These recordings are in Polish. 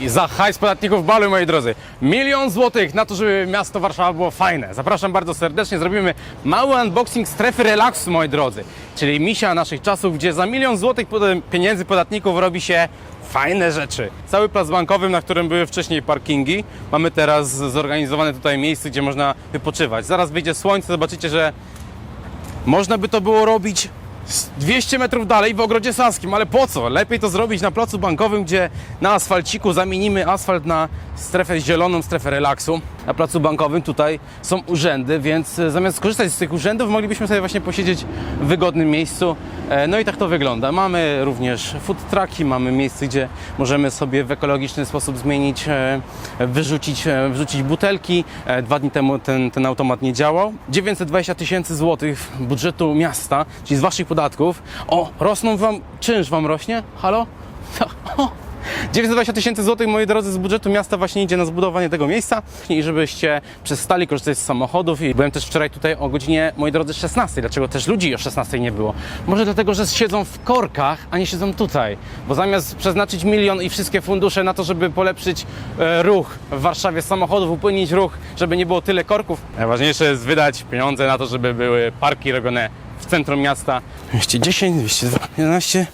I za hajs podatników balu, moi drodzy. Milion złotych na to, żeby miasto Warszawa było fajne. Zapraszam bardzo serdecznie. Zrobimy mały unboxing strefy relaksu, moi drodzy. Czyli misia naszych czasów, gdzie za milion złotych pieniędzy podatników robi się fajne rzeczy. Cały plac bankowy, na którym były wcześniej parkingi, mamy teraz zorganizowane tutaj miejsce, gdzie można wypoczywać. Zaraz wyjdzie słońce, zobaczycie, że można by to było robić 200 metrów dalej w ogrodzie saskim, ale po co? Lepiej to zrobić na placu bankowym, gdzie na asfalciku zamienimy asfalt na strefę zieloną, strefę relaksu. Na placu bankowym tutaj są urzędy, więc e, zamiast skorzystać z tych urzędów, moglibyśmy sobie właśnie posiedzieć w wygodnym miejscu. E, No i tak to wygląda. Mamy również food trucki, mamy miejsce, gdzie możemy sobie w ekologiczny sposób zmienić, e, wyrzucić, e, wrzucić butelki. Dwa dni temu ten, ten automat nie działał. 920 tysięcy złotych budżetu miasta, czyli z waszych podatków. O, rosną wam, czynsz wam rośnie? Halo? O, 920 tysięcy złotych, moi drodzy, z budżetu miasta właśnie idzie na zbudowanie tego miejsca i żebyście przestali korzystać z samochodów. I byłem też wczoraj tutaj o godzinie, moi drodzy, 16. Dlaczego też ludzi o 16 nie było? Może dlatego, że siedzą w korkach, a nie siedzą tutaj. Bo zamiast przeznaczyć milion i wszystkie fundusze na to, żeby polepszyć e, ruch w Warszawie samochodów, upłynnić ruch, żeby nie było tyle korków, najważniejsze jest wydać pieniądze na to, żeby były parki robione w centrum miasta. 210, 211,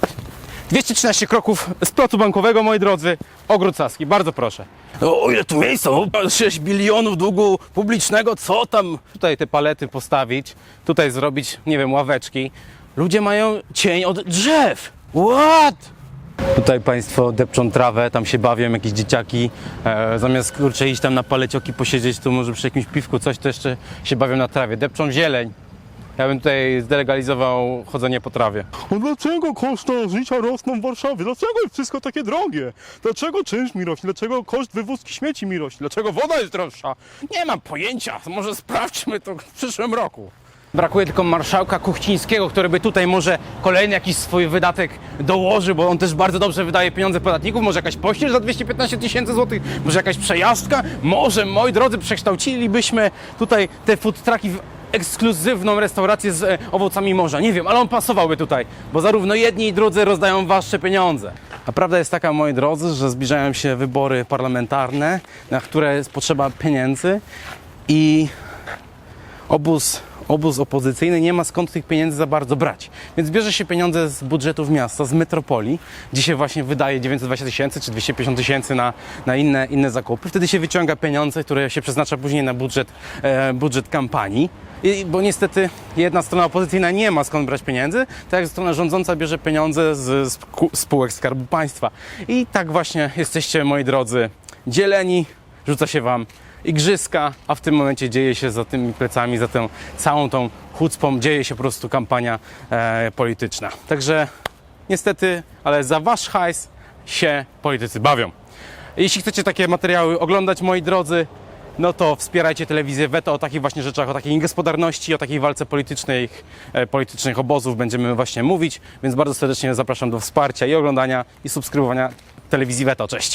213 kroków z placu bankowego, moi drodzy, ogród Saski, bardzo proszę. O, ile tu miejsca, o, 6 bilionów długu publicznego, co tam? Tutaj te palety postawić, tutaj zrobić, nie wiem, ławeczki. Ludzie mają cień od drzew. What? Tutaj Państwo depczą trawę, tam się bawią jakieś dzieciaki. E, zamiast kurczę iść tam na palecioki posiedzieć, tu może przy jakimś piwku coś, to jeszcze się bawią na trawie. Depczą zieleń. Ja bym tutaj zdelegalizował chodzenie po trawie. No dlaczego koszty życia rosną w Warszawie? Dlaczego jest wszystko takie drogie? Dlaczego czynsz mi rośnie? Dlaczego koszt wywózki śmieci mi rośnie? Dlaczego woda jest droższa? Nie mam pojęcia, może sprawdźmy to w przyszłym roku. Brakuje tylko marszałka Kuchcińskiego, który by tutaj może kolejny jakiś swój wydatek dołożył, bo on też bardzo dobrze wydaje pieniądze podatników. Może jakaś pościel za 215 tysięcy złotych, może jakaś przejażdżka, może, moi drodzy, przekształcilibyśmy tutaj te food trucki w ekskluzywną restaurację z e, owocami morza. Nie wiem, ale on pasowałby tutaj, bo zarówno jedni i drudzy rozdają wasze pieniądze. A prawda jest taka, moi drodzy, że zbliżają się wybory parlamentarne, na które potrzeba pieniędzy i obóz, obóz opozycyjny nie ma skąd tych pieniędzy za bardzo brać. Więc bierze się pieniądze z budżetów miasta, z metropolii, gdzie się właśnie wydaje 920 tysięcy czy 250 tysięcy na, na inne, inne zakupy. Wtedy się wyciąga pieniądze, które się przeznacza później na budżet, e, budżet kampanii. I, bo niestety jedna strona opozycyjna nie ma skąd brać pieniędzy, tak jak strona rządząca bierze pieniądze z, spółek Skarbu Państwa. I tak właśnie jesteście, moi drodzy, dzieleni, rzuca się wam igrzyska, a w tym momencie dzieje się za tymi plecami, za tą całą tą chucpą, dzieje się po prostu kampania e, polityczna. Także niestety, ale za wasz hajs się politycy bawią. Jeśli chcecie takie materiały oglądać, moi drodzy, no to wspierajcie telewizję Weto o takich właśnie rzeczach, o takiej niegospodarności, o takiej walce politycznej, e, politycznych obozów będziemy właśnie mówić, więc bardzo serdecznie zapraszam do wsparcia i oglądania i subskrybowania telewizji Weto. Cześć!